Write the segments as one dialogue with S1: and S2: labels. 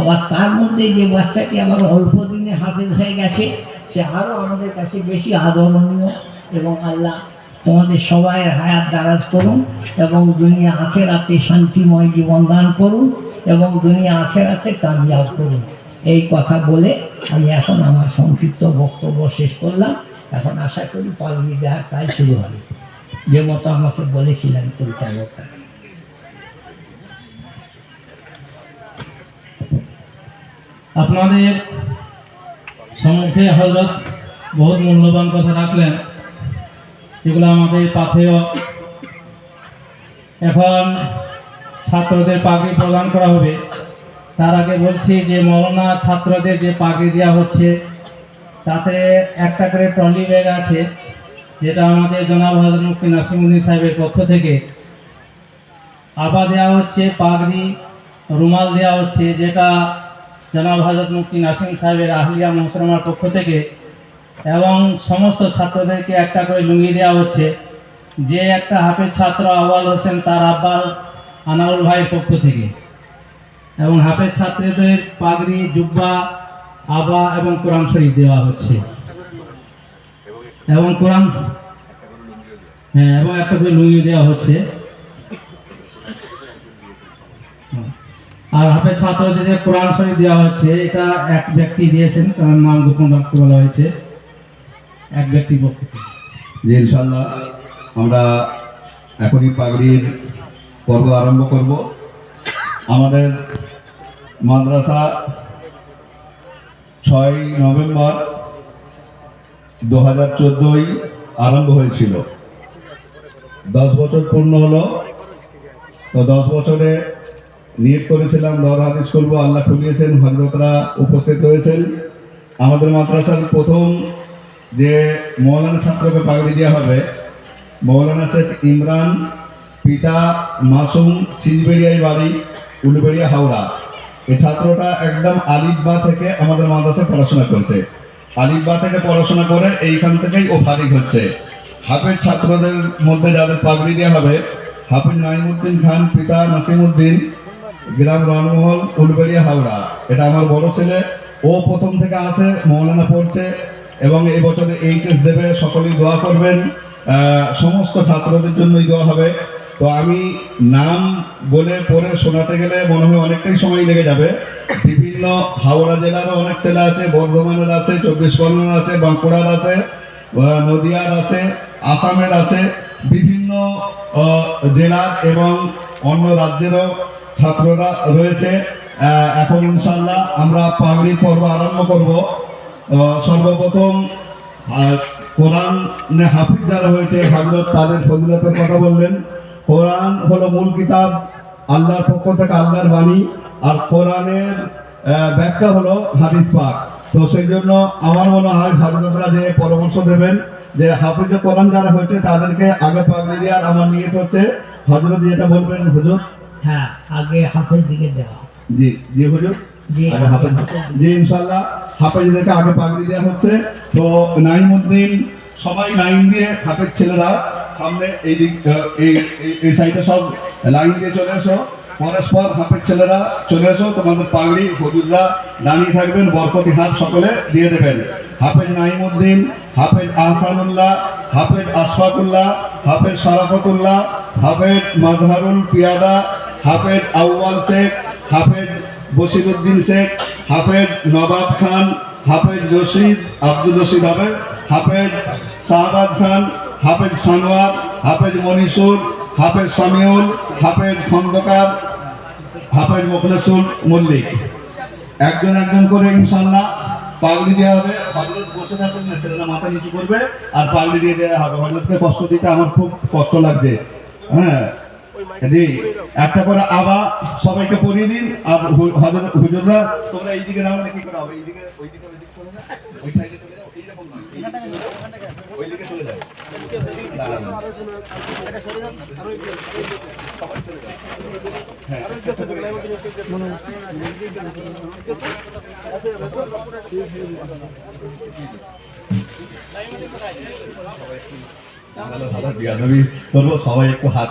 S1: আবার তার মধ্যে যে বাচ্চাটি আবার অল্প দিনে হাফেজ হয়ে গেছে, সে আরও আমাদের কাছে বেশি আদরণীয় এবং আল্লাহ তোমাদের সবাই হায়াত দারাজ করুন এবং দুনিয়া আখেরাতে শান্তিময় জীবন দান করুন এবং দুনিয়া আখেরাতে কামিয়াব করুন। এই কথা বলে আমি এখন আমার সংক্ষিপ্ত বক্তব্য শেষ করলাম। এখন আশা করি পালনি দেওয়ার কাজ শুরু হবে। যে মতো আমাকে বলেছিলেন পরিচালকরা
S2: আপনাদের সম্মুখে হজরত বহুত মূল্যবান কথা রাখলেন। যেগুলো আমাদের পাথেয় এখন ছাত্রদের পাগড়ি প্রদান করা হবে। তার আগে বলছি যে মরনা ছাত্রদের যে পাগড়ি দেওয়া হচ্ছে, তাতে একটা করে ট্রলি ব্যাগ আছে, যেটা আমাদের জনাব হজরত মুফতি নাসিমুদ্দিন সাহেবের পক্ষ থেকে। আবা দেওয়া হচ্ছে, পাগড়ি, রুমাল দেওয়া হচ্ছে, যেটা জনাব হজরত মুক্তি নাসিম সাহেবের আহলিয়া মোহতরমার পক্ষ থেকে এবং সমস্ত ছাত্রদেরকে একটা করে লুঙ্গি দেওয়া হচ্ছে। যে একটা হাফেজ ছাত্র আওয়াল হোসেন তার আব্বার আনাউল ভাইয়ের পক্ষ থেকে। এবং হাফেজ ছাত্রদের পাগড়ি, জুব্বা, আবা এবং কোরআন শরীফ দেওয়া হচ্ছে। এবং কোরআন হ্যাঁ এবং একটা করে লুঙ্গি দেওয়া হচ্ছে। আর হাফেজ ছাত্রদের যে কোরআন শরীফ দেওয়া হচ্ছে এটা এক ব্যক্তি দিয়েছেন, তার নাম গোপন রাখতে বলা হয়েছে। এক ব্যক্তি পক্ষ
S3: যে ইনশাল্লাহ আমরা এখনই পাগড়ির পর্ব আরম্ভ করব। আমাদের মাদ্রাসা ছয় নভেম্বর দু হাজার চোদ্দোই আরম্ভ হয়েছিল। দশ বছর পূর্ণ হলো। তো দশ বছরে নিয়োগ করেছিলাম দর হাদিস করব, আল্লাহ খুলিয়েছেন হজরতরা উপস্থিত হয়েছেন। আমাদের মাদ্রাসার প্রথম যে মৌলানা ছাত্রকে পাগড়ি দেওয়া হবে, মৌলানা শেখ ইমরান, পিতা মাসুম সিলবেড়িয়ায় বাড়ি, উলবেড়িয়া, হাওড়া। এই ছাত্রটা একদম আলিফবা থেকে আমাদের মাদ্রাসায় পড়াশোনা করছে। আলিফবা থেকে পড়াশোনা করে এইখান থেকেই ও ফারিক হচ্ছে। হাফের ছাত্রদের মধ্যে যাদের পাগড়ি দেওয়া হবে, হাফিজ নাইমুদ্দিন খান, পিতা নাসিমুদ্দিন গ্রাম রণমহল উলবেড়িয়া হাওড়া। এটা আমার বড় ছেলে। ও প্রথম থেকে আছে, মৌলানা পড়ছে, এবং এই বছরে এইচএস দেবে। সকলেই দোয়া করবেন। সমস্ত ছাত্রদের জন্যই দোয়া হবে। তো আমি নাম বলে পড়ে শোনাতে গেলে মনে হয় অনেকটাই সময় লেগে যাবে। বিভিন্ন হাওড়া জেলারও অনেক ছেলে আছে, বর্ধমানের আছে, চব্বিশ পরগনার আছে, বাঁকুড়ার আছে নদিয়ার আছে, আসামের আছে। বিভিন্ন জেলার এবং অন্য রাজ্যেরও ছাত্ররা রয়েছে। এখন ইনশাল্লাহ আমরা পাগড়ির পর্ব আরম্ভ করব। সর্বপ্রথম কোরআন হাফিজ যারা হয়েছে হজরত তাদের ফজিলতের কথা বললেন। কোরআন হলো মূল কিতাব, আল্লাহর পক্ষ থেকে আল্লাহর বাণী, আর কোরআনের ব্যাখ্যা হলো হাদিস পাক। তো সেই জন্য আমার মনে হয় হজরতরা যে পরামর্শ দেবেন, যে হাফিজ কোরআন যারা হয়েছে, তাদেরকে আগে পাগড়ি দেওয়ার আমার নিয়ত হচ্ছে হজরত যেটা বলবেন, হুজুর
S1: হ্যাঁ আগে হাফের দিকে দেওয়া।
S3: জি জি। হুজুর
S1: জি,
S3: ইনশাল্লাহ হাফেজদেরকে আগে পাগড়ি দেওয়া হচ্ছে। তো নাইমুদ্দিন সবাই লাইন দিয়ে হাফেজ ছেলেরা সামনে এই দিক এই এই- এই সাইডে সব লাইন দিয়ে চলে এসো। পরস্পর হাফেজ ছেলেরা চলে এসো। তোমাদের পাগড়ি হুজুররা দাঁড়িয়ে থাকবেন বরকতি হাত সকলে দিয়ে দেবেন। হাফেজ নাইমুদ্দিন হাফেজ আহসানুল্লাহ হাফেজ আশফাকুল্লাহ হাফেজ শারাফতুল্লাহ হাফেজ মাজহারুল পিয়াদা হাফেজ আউয়াল শেখ, হাফেজ বসিরুদ্দিন শেখ, হাফেজ নবাব খান, হাফেজ রশিদ আব্দুল রশিদ হাফেজ হাফেজ শাহবাজ খান, হাফেজ সানোয়ার হাফেজ মনিসুর, হাফেজ সামিউল হাফেজ খন্দকার, হাফেজ মুখলেসুল মল্লিক। একজন একজন করে ইনশাল্লাহ পাগলি দেওয়া হবে। হজরত বসে থাকবেন না, ছেলেরা মাথা নিচু করবে আর পাগলি দিয়ে দেওয়া হবে। হজরতকে কষ্ট দিতে আমার খুব কষ্ট লাগছে। হ্যাঁ একটা করে আবার সবাইকে পরিয়ে দিন, আর হুজুররা, তোমরা নাও কি করে হবে ওই দাঁড়ানো। সবাই চলে যাও হ্যাঁ একটা করে যাও। ভালো ভালো বিয়াদবি করব সবাই একটু হাত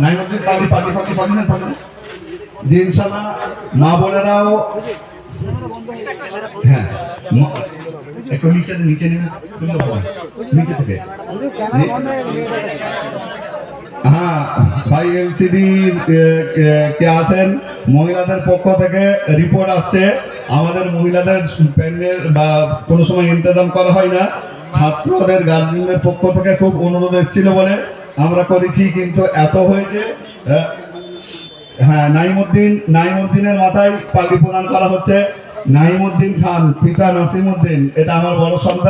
S3: না পাগড়ি ইনশাল্লাহ মা বোনেরাও হ্যাঁ নিচে নিচে নেমে নিচে থেকে। হ্যাঁ ভাই এলসিডি কে আছেন? মহিলাদের পক্ষ থেকে রিপোর্ট আসছে। আমাদের মহিলাদের প্যান্ডেল বা কোনো সময় ইন্তজাম করা হয় না। ছাত্রদের গার্জেনদের পক্ষ থেকে খুব অনুরোধ এসেছিল বলে আমরা করেছি, কিন্তু এত হয়েছে হ্যাঁ নাইমুদ্দিন, নাইমুদ্দিনের মাথায় পাগড়ি প্রদান করা হচ্ছে। নাইমুদ্দিন খান, পিতা নাসিমুদ্দিন, এটা আমার বড় সন্তান।